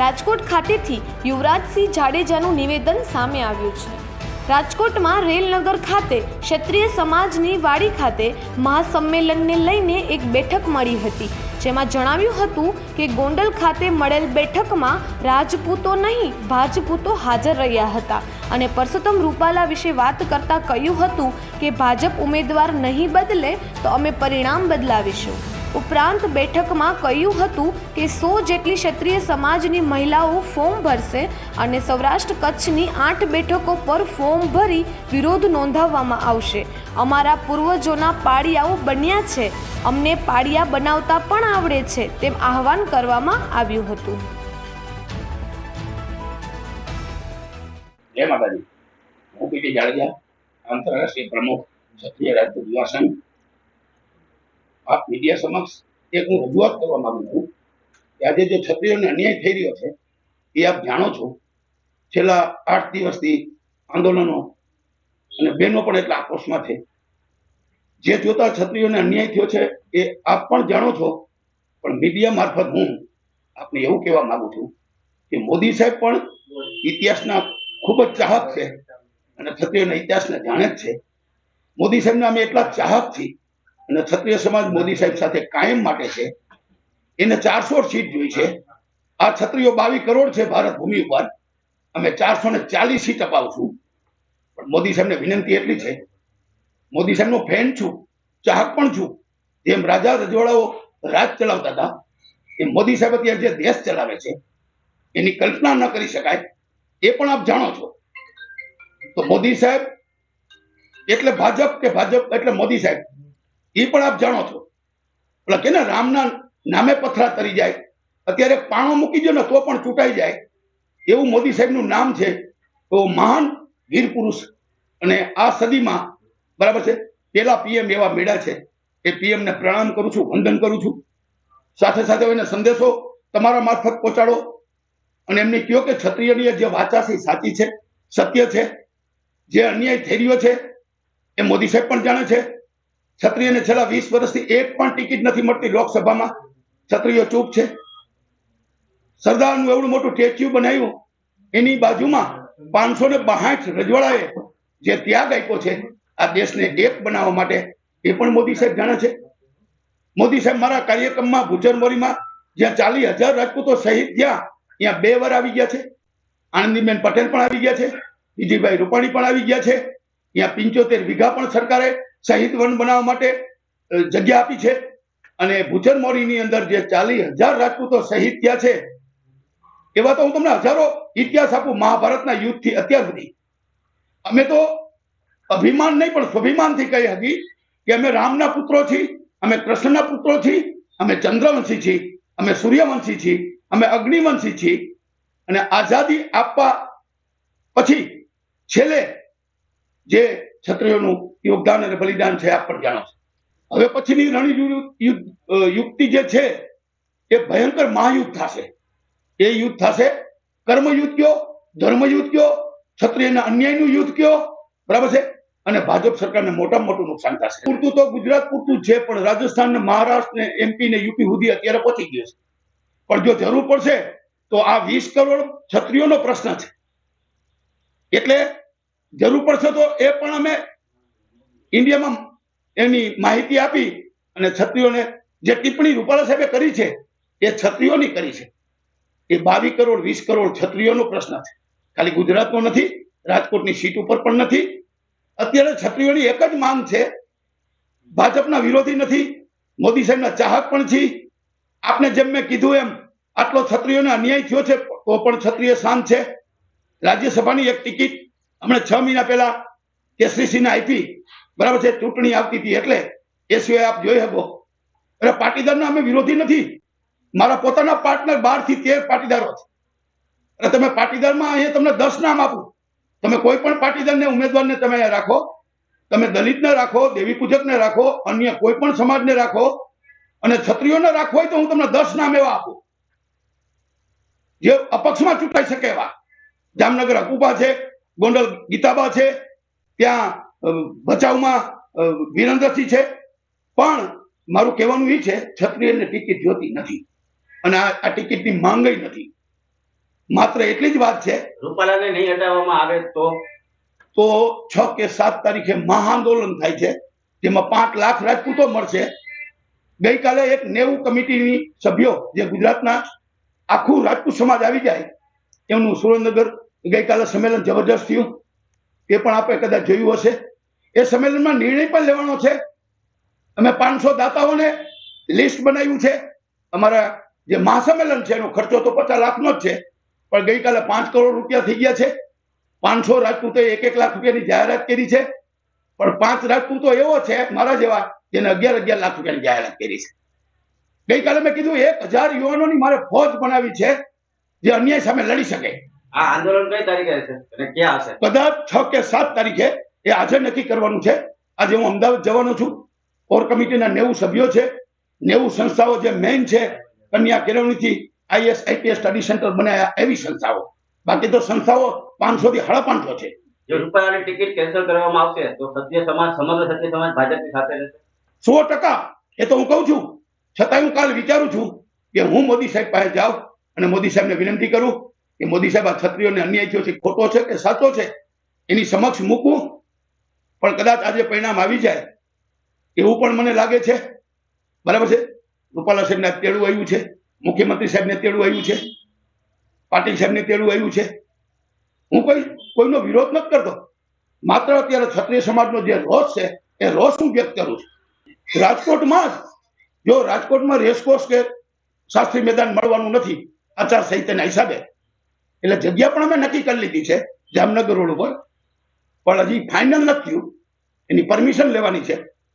રાજકોટ ખાતેથી યુવરાજસિંહ જાડેજાનું નિવેદન સામે આવ્યું છે. રાજકોટમાં રેલનગર ખાતે ક્ષત્રિય સમાજની વાડી ખાતે મહાસંમેલનને લઈને એક બેઠક મળી હતી, જેમાં જણાવ્યું હતું કે ગોંડલ ખાતે મળેલ બેઠકમાં રાજપૂતો નહીં, ભાજપૂતો હાજર રહ્યા હતા અને પરસોત્તમ રૂપાલા વિશે વાત કરતાં કહ્યું હતું કે ભાજપ ઉમેદવાર નહીં બદલે તો અમે પરિણામ બદલાવીશું. ઉપરાંત બેઠકમાં કહ્યું હતું કે સો જેટલી ક્ષત્રિય સમાજની મહિલાઓ ફોર્મ ભરશે અને સૌરાષ્ટ્ર કચ્છની આઠ બેઠકો પર ફોર્મ ભરી વિરોધ નોંધાવવામાં આવશે. અમારા પૂર્વજોના પાળિયાઓ બન્યા છે. અમને પાળિયા બનાવતા પણ આવડે છે તેમ આહવાન કરવામાં આવ્યું હતું. જય માતાજી. હું પીટી જાડેજા, આંતરરાષ્ટ્રીય પ્રમુખ ક્ષત્રિય રાજપૂત યુવા સંઘ આપ મીડિયા સમક્ષ એક હું રજૂઆત કરવા માંગુ છું કે આજે જે છત્રીઓને અન્યાય થઈ રહ્યો છે, એ આપ જાણો છો. છેલ્લા આઠ દિવસથી આંદોલનો અને બહેનો પણ એટલા આક્રોશમાં છે. જે જોતા છત્રીઓને અન્યાય થયો છે, એ આપ પણ જાણો છો. પણ મીડિયા મારફત હું આપને એવું કહેવા માંગુ છું કે મોદી સાહેબ પણ ઇતિહાસના ખૂબ જ ચાહક છે અને છત્રીઓના ઇતિહાસને જાણે જ છે. મોદી સાહેબના અમે એટલા ચાહક છીએ અને ક્ષત્રિય સમાજ મોદી સાહેબ સાથે કાયમ માટે છે. એને ચારસો સીટ જોઈ છે. આ ક્ષત્રિયો બાવીસ કરોડ છે ભારત ભૂમિ ઉપર. અમે ચારસો ને ચાલીસ સીટ અપાવશું. પણ મોદી સાહેબને વિનંતી એટલી છે. મોદી સાહેબનો ફેન છું, ચાહક પણ છું. જેમ રાજા રજવાડાઓ રાજ ચલાવતા હતા એ મોદી સાહેબ અત્યારે જે દેશ ચલાવે છે, એની કલ્પના ન કરી શકાય. એ પણ આપ જાણો છો. તો મોદી સાહેબ, એટલે ભાજપ કે ભાજપ, એટલે મોદી સાહેબ? એ પણ આપ જાણો છો. એટલે કે ને રામના નામે પથરા તરી જાય, અત્યારે પાણો મૂકી દો ને તો પણ ચૂંટાઈ જાય. એવું મોદી સાહેબનું નામ છે, તો મહાન વીર પુરુષ. અને આ સદીમાં, બરાબર છે, પેલા પીએમ એવા મેળા છે એ પીએમ ને પ્રણામ કરું છું, વંદન કરું છું. સાથે સાથે એને સંદેશો તમારા મારફત પહોંચાડો. અને એમને કહ્યો કે ક્ષત્રિયની જે વાચા છે સાચી છે, સત્ય છે, જે અન્યાય થઈ રહ્યો છે, એ મોદી સાહેબ પણ જાણે છે. ક્ષત્રિયને છેલ્લા વીસ વર્ષથી એક પણ ટિકિટ નથી મળતી લોકસભામાં. ક્ષત્રિયો ચૂપ છે. સરદારનું એવડું મોટું સ્ટેચ્યુ બનાવ્યું. એની બાજુમાં પાંચસો ને બાસઠ રજવાડાએ જે ત્યાગ આપ્યો છે, આ દેશને એક બનાવવા માટે, એ પણ મોદી સાહેબ જાણે છે. મોદી સાહેબ મારા કાર્યક્રમમાં ભુજનમોરીમાં જ્યાં ચાલીસ હજાર રાજપૂતો શહીદ થયા, ત્યાં બે વાર આવી ગયા છે. આનંદીબેન પટેલ પણ આવી ગયા છે. બીજીભાઈ રૂપાણી પણ આવી ગયા છે. ત્યાં પિંચોતેર વીઘા પણ સરકારે શહીદ વન બનાવવા માટે જગ્યા આપી છે. અને ભુજનમોરીની અંદર જે ચાલીસ હજાર રાજપૂતો શહીદ થયા છે, એવા તો હું તમને હજારો ઇતિહાસ આપું મહાભારતના યુદ્ધથી અત્યાર સુધી. અમે તો અભિમાન નહીં, પણ સ્વાભિમાનથી કહી હતી કે અમે રામના પુત્રો છીએ, અમે કૃષ્ણના પુત્રો છીએ, અમે ચંદ્રવંશી છીએ, અમે સૂર્યવંશી છીએ, અમે અગ્નિવંશી છીએ. અને આઝાદી આપવા પછી છેલ્લે જે ક્ષત્રિયોનું યોગદાન અને બલિદાન છે, આપ પણ જાણો છો. હવે પછીની રણ યુક્તિ જે છે, એ ભયંકર મહાયુદ્ધ થશે. એ યુદ્ધ થશે કર્મયુદ્ધ કયો, ધર્મયુદ્ધ કયો, ક્ષત્રિયના અન્યાયનું યુદ્ધ કયો, બરાબર છે? અને ભાજપ સરકારને મોટામાં મોટું નુકસાન થશે. પૂરતું તો ગુજરાત પૂરતું છે, પણ રાજસ્થાન ને મહારાષ્ટ્ર ને એમપી ને યુપી સુધી અત્યારે પહોંચી ગયો છે. પણ જો જરૂર પડશે, તો આ વીસ કરોડ ક્ષત્રિયોનો પ્રશ્ન છે. એટલે જરૂર પડશે તો એ પણ અમે ઇન્ડિયામાં એની માહિતી આપી અને છત્રીઓને જે ટિપ્પણી રૂપાલા સાહેબે કરી છે, એ છત્રીઓની કરી છે. એ બાવીસ કરોડ, વીસ કરોડ છત્રીઓનો પ્રશ્ન છે. ખાલી ગુજરાતનો નથી, રાજકોટની સીટ ઉપર પણ નથી. અત્યારે છત્રીઓની એક જ માંગ છે, ભાજપના વિરોધી નથી, મોદી સાહેબના ચાહક પણ છે. આપને જેમ મેં કીધું એમ, આટલો છત્રીઓને અન્યાય થયો છે, તો પણ છત્રીય શાંત છે. રાજ્યસભાની એક ટિકિટ હમણાં છ મહિના પહેલા કેસરીસિંહને આપી. બરાબર છે? ચૂંટણી આવતી હતી એટલે એ સિવાય આપ જોઈ શકો. એટલે પાટીદારના અમે વિરોધી નથી. મારા પોતાના પાર્ટનર બારથી તેર પાટીદારો છે. અને તમે પાટીદારમાં અહીંયા તમને દસ નામ આપું. તમે કોઈ પણ પાટીદારને, ઉમેદવારને તમે અહીંયા રાખો. તમે દલિતને રાખો, દેવી પૂજકને રાખો, અન્ય કોઈ પણ સમાજને રાખો અને ક્ષત્રિયોને રાખવો હોય તો હું તમને દસ નામ એવા આપું. જે અપક્ષમાં ચૂંટાઈ શકે એવા. જામનગર અકુબા છે ગોંડલ ગીતાબા છે ત્યાં ભચાઉમાં વિરેન્દ્રસિંહ છે. પણ મારું કહેવાનું એ છે ક્ષત્રિયને ટિકિટ જોતી નથી. અને આ આ ટિકિટની માંગઈ નથી. માત્ર એટલી જ વાત છે. રૂપાલાને નહીં હટાવવામાં આવે તો? તો છ કે સાત તારીખે મહાઆંદોલન થાય છે જેમાં પાંચ લાખ રાજપૂતો મળશે. ગઈકાલે એક નેવું કમિટીની સભ્યો જે ગુજરાતના આખું રાજપૂત સમાજ આવી જાય એમનું સુરેન્દ્રનગર ગઈકાલે સંમેલન જબરજસ્ત થયું. એ પણ આપણે કદાચ જોયું હશે. એ સંમેલનમાં નિર્ણય પણ લેવાનો છે. અમે પાંચસો દાતાઓને લિસ્ટ બનાવ્યું છે. અમારા જે મહાસંમેલન છે, એનો ખર્ચો તો પચાસ લાખનો જ છે. પણ ગઈકાલે પાંચ કરોડ રૂપિયા થઈ ગયા છે. પાંચસો રાજપૂતો એક એક લાખ રૂપિયાની જાહેરાત કરી છે. પણ પાંચ રાજપૂતો એવો છે, મારા જેવા, જેને અગિયાર અગિયાર લાખ રૂપિયાની જાહેરાત કરી છે. ગઈકાલે મેં કીધું, એક હજાર યુવાનોની મારે ફોજ બનાવી છે, જે અન્યાય સામે લડી શકે. આ આંદોલન કઈ તારીખે હશે અને ક્યાં હશે? કદાચ છ કે સાત તારીખે એ આજે નક્કી કરવાનું છે. આજે હું અમદાવાદ જવાનો છું. કોર કમિટીના નેવું સભ્યો છે. નેવું સંસ્થાઓ જે મેઇન છે કન્યા કેળવણીથી આઈએસ આઈપીએસ સ્ટડી સેન્ટર બનાવ્યા એવી સંસ્થાઓ. બાકી તો સંસ્થાઓ પાંચસો થી સાડા પાંચસો છે. જો રૂપાલાની ટિકિટ કેન્સલ કરવામાં આવશે તો સત્ય સમાજ સમગ્ર સત્ય સમાજ ભાજપની સાથે રહેશે. સો ટકા. એ તો હું કહું છું. છતાં હું કાલ વિચારું છું કે હું મોદી સાહેબ પાસે જાઉં અને મોદી સાહેબને વિનંતી કરું કે મોદી સાહેબ, આ ક્ષત્રિયોને અન્યાય થયો છે, ખોટો છે કે સાચો છે? એની સમક્ષ મૂકવું પણ કદાચ આજે પરિણામ આવી જાય, એવું પણ મને લાગે છે. બરાબર છે? રૂપાલા સાહેબને તેડું આવ્યું છે, મુખ્યમંત્રી સાહેબને તેડું આવ્યું છે, પાટીલ સાહેબને તેડું આવ્યું છે. હું કોઈ, કોઈનો વિરોધ નથી કરતો. માત્ર અત્યારે ક્ષત્રિય સમાજનો જે રોષ છે, એ રોષ હું વ્યક્ત કરું છું. રાજકોટમાં જ, જો રાજકોટમાં રેસકોર્સ કે શાસ્ત્રી મેદાન મળવાનું નથી, આચાર સંહિતાના હિસાબે એટલે જગ્યા પણ અમે નક્કી કરી લીધી છે જામનગર રોડ ઉપર. પણ હજી ફાઇનલ નથી થયું. એની પરમિશન લેવાની છે.